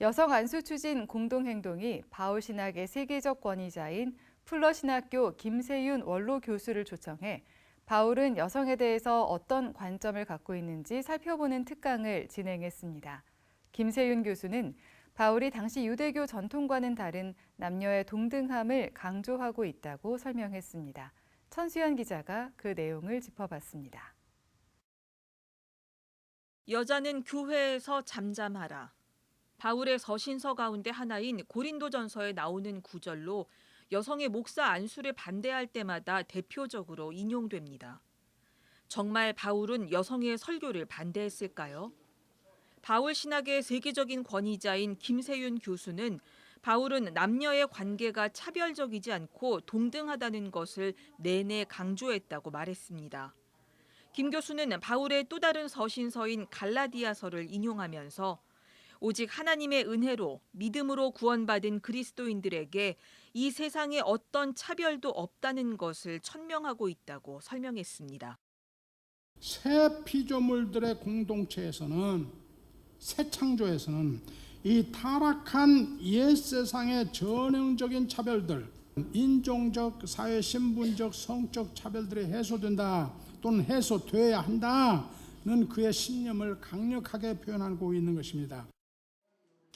여성 안수 추진 공동행동이 바울신학의 세계적 권위자인 풀러신학교 김세윤 원로 교수를 초청해 바울은 여성에 대해서 어떤 관점을 갖고 있는지 살펴보는 특강을 진행했습니다. 김세윤 교수는 바울이 당시 유대교 전통과는 다른 남녀의 동등함을 강조하고 있다고 설명했습니다. 천수연 기자가 그 내용을 짚어봤습니다. 여자는 교회에서 잠잠하라. 바울의 서신서 가운데 하나인 고린도전서에 나오는 구절로 여성의 목사 안수를 반대할 때마다 대표적으로 인용됩니다. 정말 바울은 여성의 설교를 반대했을까요? 바울 신학의 세계적인 권위자인 김세윤 교수는 바울은 남녀의 관계가 차별적이지 않고 동등하다는 것을 내내 강조했다고 말했습니다. 김 교수는 바울의 또 다른 서신서인 갈라디아서를 인용하면서 오직 하나님의 은혜로 믿음으로 구원받은 그리스도인들에게 이 세상에 어떤 차별도 없다는 것을 천명하고 있다고 설명했습니다. 새 피조물들의 공동체에서는 새 창조에서는 이 타락한 옛 세상의 전형적인 차별들, 인종적, 사회 신분적, 성적 차별들이 해소된다 또는 해소돼야 한다는 그의 신념을 강력하게 표현하고 있는 것입니다.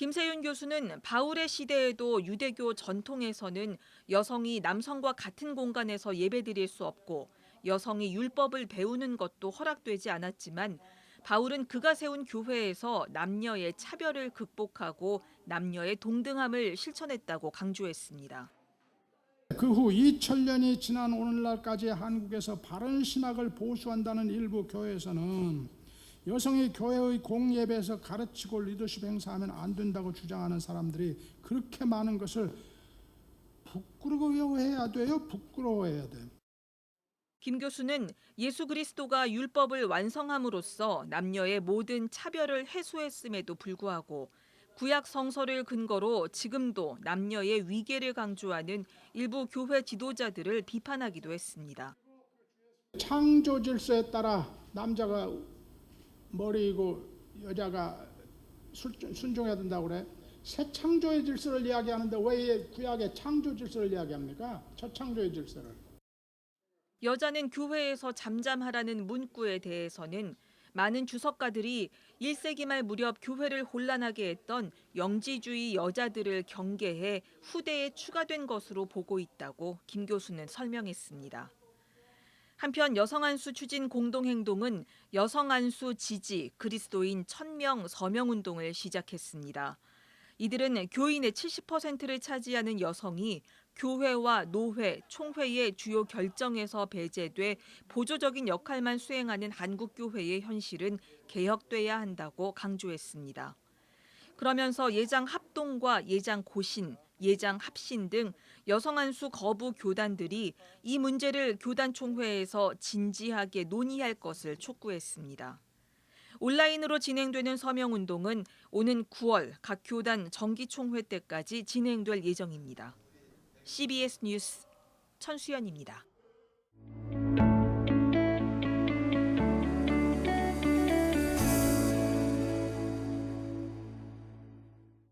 김세윤 교수는 바울의 시대에도 유대교 전통에서는 여성이 남성과 같은 공간에서 예배드릴 수 없고 여성이 율법을 배우는 것도 허락되지 않았지만 바울은 그가 세운 교회에서 남녀의 차별을 극복하고 남녀의 동등함을 실천했다고 강조했습니다. 그 후 2000년이 지난 오늘날까지 한국에서 바른 신학을 보수한다는 일부 교회에서는 여성이 교회의 공예배에서 가르치고 리더십 행사하면 안 된다고 주장하는 사람들이 그렇게 많은 것을 부끄러워해야 돼요. 부끄러워해야 돼. 김 교수는 예수 그리스도가 율법을 완성함으로써 남녀의 모든 차별을 해소했음에도 불구하고 구약 성서를 근거로 지금도 남녀의 위계를 강조하는 일부 교회 지도자들을 비판하기도 했습니다. 창조 질서에 따라 남자가 머리이고 여자가 술- 순종해야 된다고 그래. 새 창조의 질서를 이야기하는데 왜 구약의 창조 질서를 이야기합니까? 첫 창조의 질서를. 여자는 교회에서 잠잠하라는 문구에 대해서는 많은 주석가들이 1세기 말 무렵 교회를 혼란하게 했던 영지주의 여자들을 경계해 후대에 추가된 것으로 보고 있다고 김 교수는 설명했습니다. 한편 여성안수 추진 공동행동은 여성안수 지지 그리스도인 1000명 서명운동을 시작했습니다. 이들은 교인의 70%를 차지하는 여성이 교회와 노회, 총회의 주요 결정에서 배제돼 보조적인 역할만 수행하는 한국 교회의 현실은 개혁돼야 한다고 강조했습니다. 그러면서 예장 합동과 예장 고신, 예장 합신 등 여성 안수 거부 교단들이 이 문제를 교단 총회에서 진지하게 논의할 것을 촉구했습니다. 온라인으로 진행되는 서명 운동은 오는 9월 각 교단 정기 총회 때까지 진행될 예정입니다. CBS 뉴스 천수연입니다.